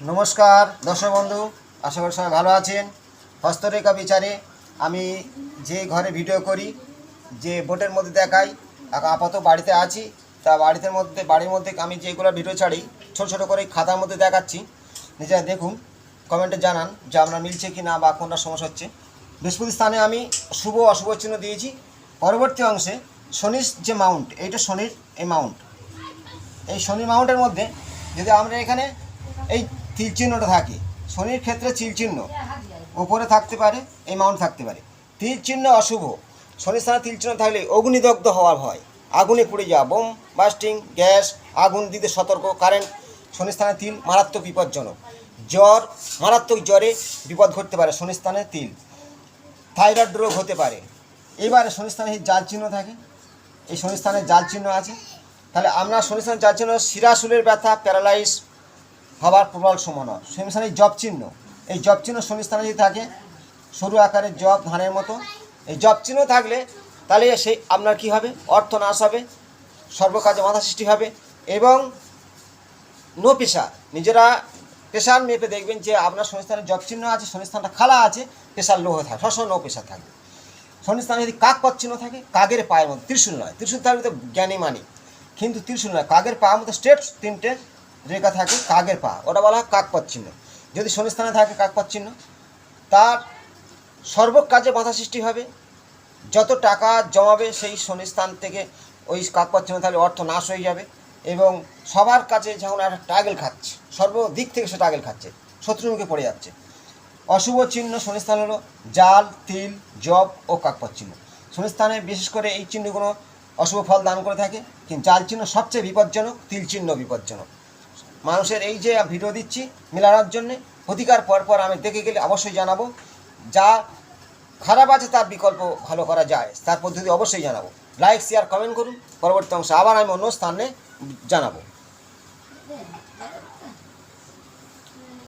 নমস্কার, দর্শক বন্ধু, আশা করি সবাই ভালো আছেন। হস্তরেখা বিচারে আমি যে ঘরে ভিডিও করি, যে বোটের মধ্যে দেখাই আপাতত বাড়িতে আছি। তা বাড়িতে মধ্যে, বাড়ির মধ্যে আমি যেগুলো ভিডিও ছাড়ি, ছোট ছোট করে খাতার মধ্যে দেখাচ্ছি। নিজেরা দেখুন, কমেন্টে জানান যে আপনার মিলছে কি না বা কোনটা সমস্যা হচ্ছে। বৃহস্পতি স্থানে আমি শুভ অশুভ চিহ্ন দিয়েছি। পরবর্তী অংশে শনির যে মাউন্ট, এইটা শনির এই মাউন্ট। এই শনি মাউন্টের মধ্যে যদি আমরা এখানে এই তিল চিহ্নটা থাকে। শনির ক্ষেত্রে চিল চিহ্ন উপরে থাকতে পারে, এই মাউন্ট থাকতে পারে। তিল চিহ্ন অশুভ। শনির স্থানে তিল চিহ্ন থাকলে অগ্নিদগ্ধ হওয়ার ভয়। আগুনে পুড়ে যাওয়া বোম, বাস্টিং, গ্যাস, আগুন দিতে সতর্ক। কারেন্ট শনির স্থানে তিল মারাত্মক বিপজ্জনক। জ্বর, মারাত্মক জ্বরে বিপদ ঘটতে পারে শনির স্থানে তিল থাইরয়েড রোগ হতে পারে। এবারে শনিস্থানে জাল চিহ্ন থাকে। এই শনিস্থানে জাল চিহ্ন আছে। তাহলে আমরা শনিস্থানে জাল চিহ্ন শিরাশুলের ব্যথা, প্যারালাইস হওয়ার প্রবল সম্ভাবনা শনিস্থানে জব চিহ্ন। এই জব চিহ্ন শনিস্থানে যদি থাকে, সরু আকারের জব ধানের মতো, এই জব চিহ্ন থাকলে তাহলে সেই আপনার কি হবে? অর্থ নাশ হবে, সর্বকাজে বাধা সৃষ্টি হবে এবং নো পেশা নিজেরা পেশার মেপে দেখবেন যে আপনার শনিস্থানে জব চিহ্ন আছে শনিস্থানটা খালা আছে পেশার লো হয়ে থাকে, সবসময় নো প্রেশার থাকে। শনিস্থানে যদি কাক পথ চিহ্ন থাকে, কাকের পায়ের মধ্যে ত্রিশূল নয়। ত্রিশূল থাকলে তো জ্ঞানী মানি। কিন্তু ত্রিশূল নয়, কাকের পা মধ্যে স্ট্রেট তিনটে রেখা থাকে কাকের পা, ওটা বলা হয় কাকপথ চিহ্ন যদি শনিস্থানে থাকে কাকপথ চিহ্ন তার সর্ব কাজে বাধা সৃষ্টি হবে। যত টাকা জমাবে সেই শনিস্থান থেকে ওই কাকপথ চিহ্ন তাহলে অর্থ নাশ হয়ে যাবে এবং সবার কাছে যখন একটা টাগেল খাচ্ছে, সর্বদিক থেকে সে টাগেল খাচ্ছে শত্রুমুখে পড়ে যাচ্ছে। অশুভ চিহ্ন শনিস্থান হলো জাল, তিল, জব ও কাকপথ চিহ্ন শনিস্থানে বিশেষ করে এই চিহ্নগুলো অশুভ ফল দান করে থাকে। কিন্তু জাল চিহ্ন সবচেয়ে বিপজ্জনক, তিল চিহ্ন বিপজ্জনক। মানুষের এই যে ভিডিও দিচ্ছি মেলানোর জন্যে, অধিকার পর পর আমি দেখে গেলে অবশ্যই জানাব। যা খারাপ আছে তার বিকল্প ভালো করা যায়, তার পদ্ধতি অবশ্যই জানাব। লাইক শেয়ার কমেন্ট করুন। পরবর্তী অংশে আবার আমি অন্য স্থানে জানাব।